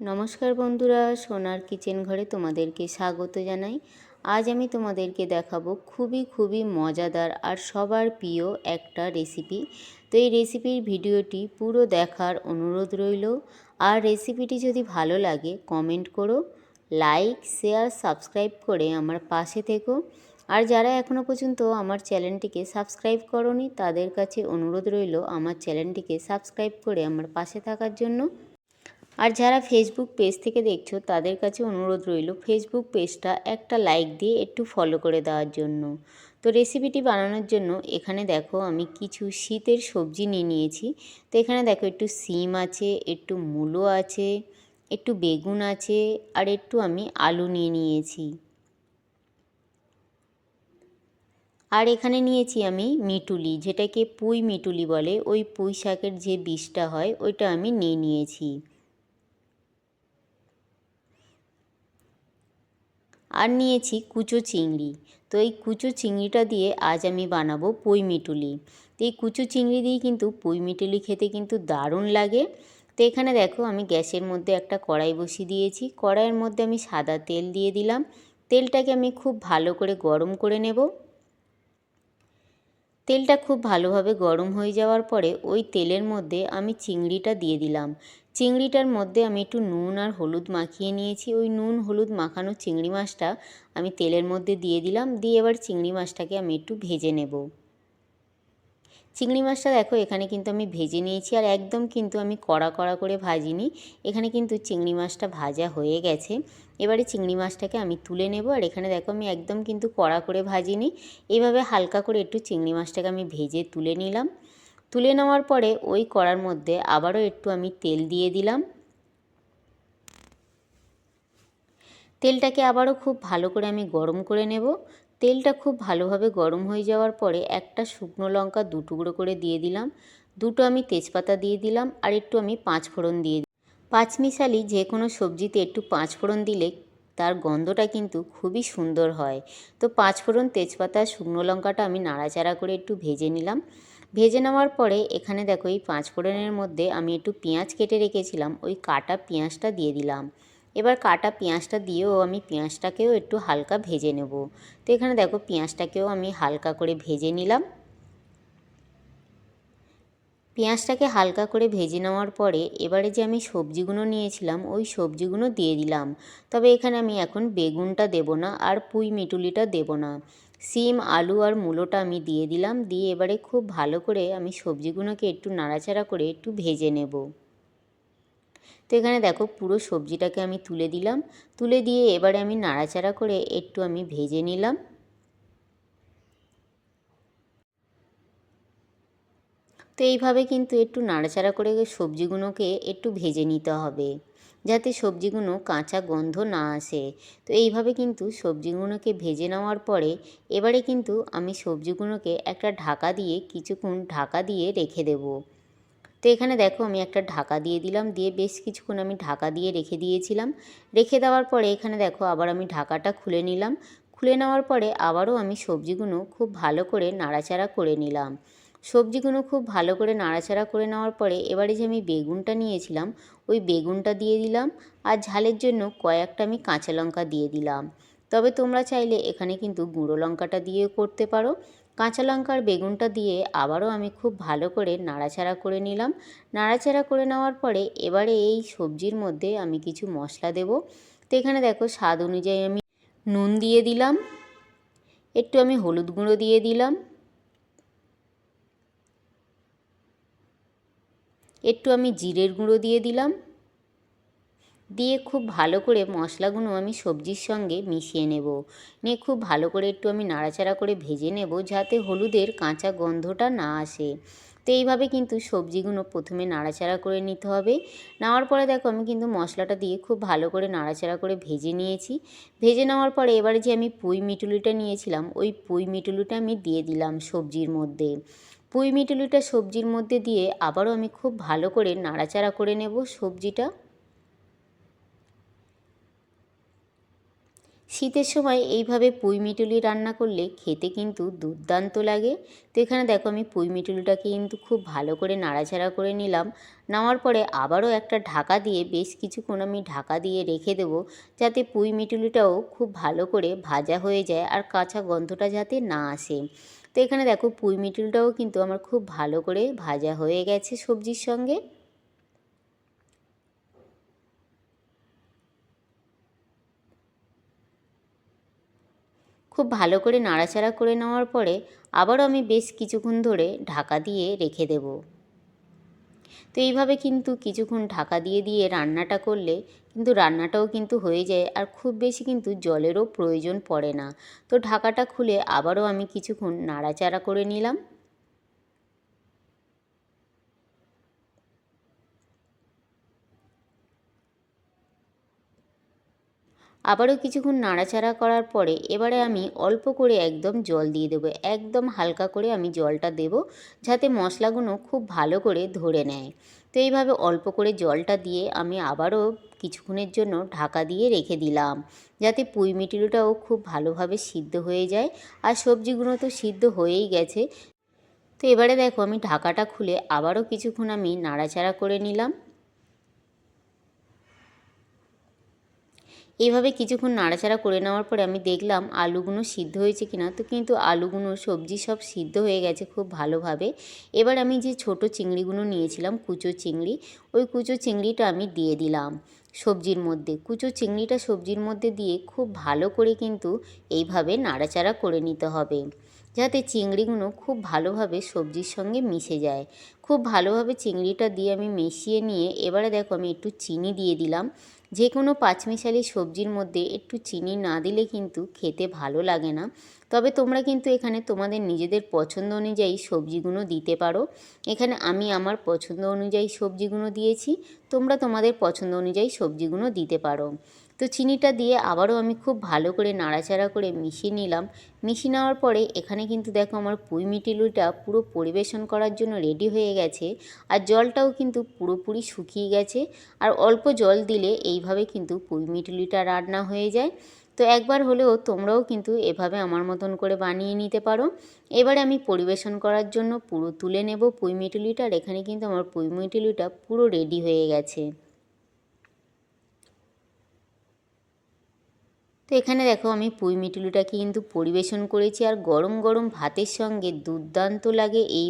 নমস্কার বন্ধুরা, সোনার কিচেন ঘরে তোমাদেরকে স্বাগত জানাই। আজ আমি তোমাদেরকে দেখাবো খুবই খুবই মজাদার আর সবার প্রিয় একটা রেসিপি তো এই রেসিপির ভিডিওটি পুরো দেখার অনুরোধ রইল। আর রেসিপিটি যদি ভালো লাগে কমেন্ট করো লাইক শেয়ার সাবস্ক্রাইব করে আমার পাশে থেকো। আর যারা এখনও পর্যন্ত আমার চ্যানেলটিকে সাবস্ক্রাইব করনি, তাদের কাছে অনুরোধ রইল আমার চ্যানেলটিকে সাবস্ক্রাইব করে আমার পাশে থাকার জন্য। আর যারা ফেসবুক পেজ থেকে দেখছ, তাদের কাছে অনুরোধ রইল ফেসবুক পেজটা একটা লাইক দিয়ে একটু ফলো করে দেওয়ার জন্য। তো রেসিপিটি বানানোর জন্য এখানে দেখো আমি কিছু শীতের সবজি নিয়ে নিয়েছি। তো এখানে দেখো একটু সিম আছে, একটু মূলো আছে, একটু বেগুন আছে, আর একটু আমি আলু নিয়ে নিয়েছি। আর এখানে নিয়েছি আমি মিটুলি, যেটাকে পুঁই মিটুলি বলে। ওই পুঁই শাকের যে বীজটা হয়, ওইটা আমি নিয়ে নিয়েছি। আর নিয়েছি কুচো চিংড়ি। তো এই কুচো চিংড়িটা দিয়ে আজ আমি বানাবো পুঁই মিটুলি। তো এই কুচো চিংড়ি দিয়ে কিন্তু পুঁই মিটুলি খেতে কিন্তু দারুণ লাগে। তো এখানে দেখো আমি গ্যাসের মধ্যে একটা কড়াই বসিয়ে দিয়েছি। কড়াইয়ের মধ্যে আমি সাদা তেল দিয়ে দিলাম। তেলটাকে আমি খুব ভালো করে গরম করে নেব। তেলটা খুব ভালোভাবে গরম হয়ে যাওয়ার পরে ওই তেলের মধ্যে আমি চিংড়িটা দিয়ে দিলাম। চিংড়িটার মধ্যে আমি একটু নুন আর হলুদ মাখিয়ে নিয়েছি। ওই নুন, হলুদ মাখানো চিংড়ি মাছটা আমি তেলের মধ্যে দিয়ে দিলাম। দিয়ে এবার চিংড়ি মাছটাকে আমি একটু ভেজে নেব। চিংড়ি মাছটা দেখো, এখানে কিন্তু আমি ভেজে নিয়েছি আর একদম কিন্তু আমি কড়া কড়া করে ভাজিনি। এখানে কিন্তু চিংড়ি মাছটা ভাজা হয়ে গেছে। এবারে চিংড়ি মাছটাকে আমি তুলে নেব আর এখানে দেখো আমি একদম কিন্তু কড়া করে ভাজিনি। এভাবে হালকা করে একটু চিংড়ি মাছটাকে আমি ভেজে তুলে নিলাম। তুলে নেওয়ার পরে ওই কড়ার মধ্যে আবারও একটু আমি তেল দিয়ে দিলাম। তেলটাকে আবারও খুব ভালো করে আমি গরম করে নেব। তেলটা খুব ভালোভাবে গরম হয়ে যাওয়ার পরে একটা শুকনো লঙ্কা দু টুকরো করে দিয়ে দিলাম। দুটো আমি তেজপাতা দিয়ে দিলাম আর একটু আমি পাঁচ ফোড়ন দিয়ে পাঁচমিশালি যে কোনো সবজিতে একটু পাঁচ ফোড়ন দিলে তার গন্ধটা কিন্তু খুবই সুন্দর হয়। তো পাঁচ ফোড়ন তেজপাতা শুকনো লঙ্কাটা আমি নাড়াচাড়া করে একটু ভেজে নিলাম। ভেজে নেওয়ার পরে এখানে দেখো এই পাঁচ ফোড়নের মধ্যে আমি একটু পেঁয়াজ কেটে রেখেছিলাম, ওই কাটা পেঁয়াজটা দিয়ে দিলাম। এবার কাটা পেঁয়াজটা দিয়েও আমি পেঁয়াজটাকেও একটু হালকা ভেজে নেব। তো এখানে দেখো পেঁয়াজটাকেও আমি হালকা করে ভেজে নিলাম। পেঁয়াজটাকে হালকা করে ভেজে নেওয়ার পরে এবারে যে আমি সবজিগুলো নিয়েছিলাম, ওই সবজিগুলো দিয়ে দিলাম। তবে এখানে আমি এখন বেগুনটা দেব না আর পুঁই মিটুলিটা দেব না। সিম, আলু আর মূলোটা আমি দিয়ে দিলাম, দিয়ে এবারে খুব ভালো করে আমি সবজিগুলোকে একটু নাড়াচাড়া করে একটু ভেজে নেব। তো এখানে দেখো পুরো সবজিটাকে আমি তুলে দিলাম। তুলে দিয়ে এবারে আমি নাড়াচাড়া করে একটু আমি ভেজে নিলাম। তো এইভাবে কিন্তু একটু নাড়াচাড়া করে সবজিগুলোকে একটু ভেজে নিতে হবে, যাতে সবজিগুলো কাঁচা গন্ধ না আসে। তো এইভাবে কিন্তু সবজিগুলোকে ভেজে নেওয়ার পরে এবারে কিন্তু আমি সবজিগুলোকে একটা ঢাকা দিয়ে কিছুক্ষণ ঢাকা দিয়ে রেখে দেব। তো এখানে দেখো আমি একটা ঢাকা দিয়ে দিলাম, দিয়ে বেশ কিছুক্ষণ আমি ঢাকা দিয়ে রেখে দিয়েছিলাম। রেখে দেওয়ার পরে এখানে দেখো আবার আমি ঢাকাটা খুলে নিলাম। খুলে নেওয়ার পরে আবারও আমি সবজিগুলো খুব ভালো করে নাড়াচাড়া করে নিলাম। সবজিগুলো খুব ভালো করে নাড়াচাড়া করে নেওয়ার পরে এবারে যে আমি বেগুনটা নিয়েছিলাম, ওই বেগুনটা দিয়ে দিলাম আর ঝালের জন্য কয়েকটা আমি কাঁচা লঙ্কা দিয়ে দিলাম। তবে তোমরা চাইলে এখানে কিন্তু গুঁড়ো লঙ্কাটা দিয়ে করতে পারো। কাঁচা লঙ্কার বেগুনটা দিয়ে আবারও আমি খুব ভালো করে নাড়াচাড়া করে নিলাম। নাড়াচাড়া করে নেওয়ার পরে এবারে এই সবজির মধ্যে আমি কিছু মশলা দেব। তো এখানে দেখো স্বাদ অনুযায়ী আমি নুন দিয়ে দিলাম। একটু আমি হলুদ গুঁড়ো দিয়ে দিলাম। একটু আমি জিরের গুঁড়ো দিয়ে দিলাম। দিয়ে খুব ভালো করে মশলাগুলো আমি সবজির সঙ্গে মিশিয়ে নেব। নিয়ে খুব ভালো করে একটু আমি নাড়াচাড়া করে ভেজে নেব যাতে হলুদের কাঁচা গন্ধটা না আসে। তো এইভাবে কিন্তু সবজিগুলো প্রথমে নাড়াচাড়া করে নিতে হবে। নেওয়ার পরে দেখো আমি কিন্তু মশলাটা দিয়ে খুব ভালো করে নাড়াচাড়া করে ভেজে নিয়েছি। ভেজে নেওয়ার পরে এবারে যে আমি পুঁই মিটুলিটা নিয়েছিলাম, ওই পুঁই মিটুলিটা আমি দিয়ে দিলাম সবজির মধ্যে। পুঁই মিটুলিটা সবজির মধ্যে দিয়ে আবারও আমি খুব ভালো করে নাড়াচাড়া করে নেব সবজিটা। শীতের সময় এইভাবে পুঁই মিটুলি রান্না করলে খেতে কিন্তু দুর্দান্ত লাগে। তো এখানে দেখো আমি পুঁই মিটুলিটাকে কিন্তু খুব ভালো করে নাড়াচাড়া করে নিলাম। নেওয়ার পরে আবারও একটা ঢাকা দিয়ে বেশ কিছুক্ষণ আমি ঢাকা দিয়ে রেখে দেবো যাতে পুঁই মিটুলিটাও খুব ভালো করে ভাজা হয়ে যায় আর কাঁচা গন্ধটা যাতে না আসে। তো এখানে দেখো পুঁই মিটুলিটাও কিন্তু আমার খুব ভালো করে ভাজা হয়ে গেছে সবজির সঙ্গে। খুব ভালো করে নাড়াচাড়া করে নেওয়ার পরে আবারও আমি বেশ কিছুক্ষণ ধরে ঢাকা দিয়ে রেখে দেব। তো এইভাবে কিন্তু কিছুক্ষণ ঢাকা দিয়ে দিয়ে রান্নাটা করলে কিন্তু রান্নাটাও কিন্তু হয়ে যায় আর খুব বেশি কিন্তু জলেরও প্রয়োজন পড়ে না। তো ঢাকাটা খুলে আবারও আমি কিছুক্ষণ নাড়াচাড়া করে নিলাম। আবারও কিছুক্ষণ নাড়াচাড়া করার পরে এবারে আমি অল্প করে একদম জল দিয়ে দেবো। একদম হালকা করে আমি জলটা দেব যাতে মশলাগুলো খুব ভালো করে ধরে নেয়। তো এইভাবে অল্প করে জলটা দিয়ে আমি আবারও কিছুক্ষণের জন্য ঢাকা দিয়ে রেখে দিলাম। যাতে পুঁই মিটিলটাও খুব ভালোভাবে সিদ্ধ হয়ে যায়। আর সবজিগুলো তো সিদ্ধ হয়েই গেছে। তো এবারে দেখো, আমি ঢাকাটা খুলে আবারও কিছুক্ষণ আমি নাড়াচাড়া করে নিলাম। এইভাবে কিছুক্ষণ নাড়াচাড়া করে নেওয়ার পরে আমি দেখলাম আলুগুলো সিদ্ধ হয়েছে কিনা। তো কিন্তু আলুগুলো, সবজি সব সিদ্ধ হয়ে গেছে খুব ভালোভাবে। এবার আমি যে ছোট চিংড়িগুলো নিয়েছিলাম, কুচো চিংড়ি, ওই কুচো চিংড়িটা আমি দিয়ে দিলাম। সবজির মধ্যে। কুচো চিংড়িটা সবজির মধ্যে দিয়ে খুব ভালো করে কিন্তু এইভাবে নাড়াচাড়া করে নিতে হবে। যাতে চিংড়িগুলো খুব ভালোভাবে সবজির সঙ্গে মিশে যায়। খুব ভালোভাবে চিংড়িটা দিয়ে আমি মিশিয়ে নিয়ে এবারে দেখো আমি একটু চিনি দিয়ে দিলাম। যে কোনো পাঁচমিশালি সবজির মধ্যে একটু চিনি না দিলে কিন্তু খেতে ভালো লাগে না। তবে তোমরা কিন্তু এখানে তোমাদের নিজেদের পছন্দ অনুযায়ী সবজিগুলো দিতে পারো। এখানে আমি আমার পছন্দ অনুযায়ী সবজিগুলো দিয়েছি, তোমরা তোমাদের পছন্দ অনুযায়ী সবজিগুলো দিতে পারো। তো চিনিটা দিয়ে আবারও আমি খুব ভালো করে নাড়াচাড়া করে মিশিয়ে নিলাম। মিশিয়ে নেওয়ার পরে এখানে কিন্তু দেখো আমার পুঁই মিটিলুটা পুরো পরিবেশন করার জন্য রেডি হয়ে গেছে। আর জলটাও কিন্তু পুরোপুরি শুকিয়ে গেছে। আর অল্প জল দিলে এইভাবে কিন্তু পুঁই মিটিলুটা রান্না হয়ে যায়। তো একবার হলেও তোমরাও কিন্তু এভাবে আমার মতন করে বানিয়ে নিতে পারো। এবারে আমি পরিবেশন করার জন্য পুরো তুলে নেব পুঁই মিটুলিটা আর এখানে কিন্তু আমার পুঁই মিটুলিটা পুরো রেডি হয়ে গেছে। তো এখানে দেখো আমি পুঁই মিটুলিটাকে কিন্তু পরিবেশন করেছি আর গরম গরম ভাতের সঙ্গে দুর্দান্ত লাগে এই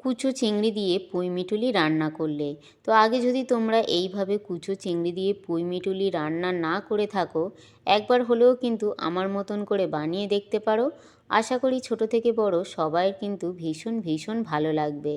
কুচো চিংড়ি দিয়ে পুঁই মিটুলি রান্না করলে। তো আগে যদি তোমরা এইভাবে কুচো চিংড়ি দিয়ে পুঁই মিটুলি রান্না না করে থাকো, একবার হলেও কিন্তু আমার মতন করে বানিয়ে দেখতে পারো। আশা করি ছোট থেকে বড় সবাই কিন্তু ভীষণ ভীষণ ভালো লাগবে।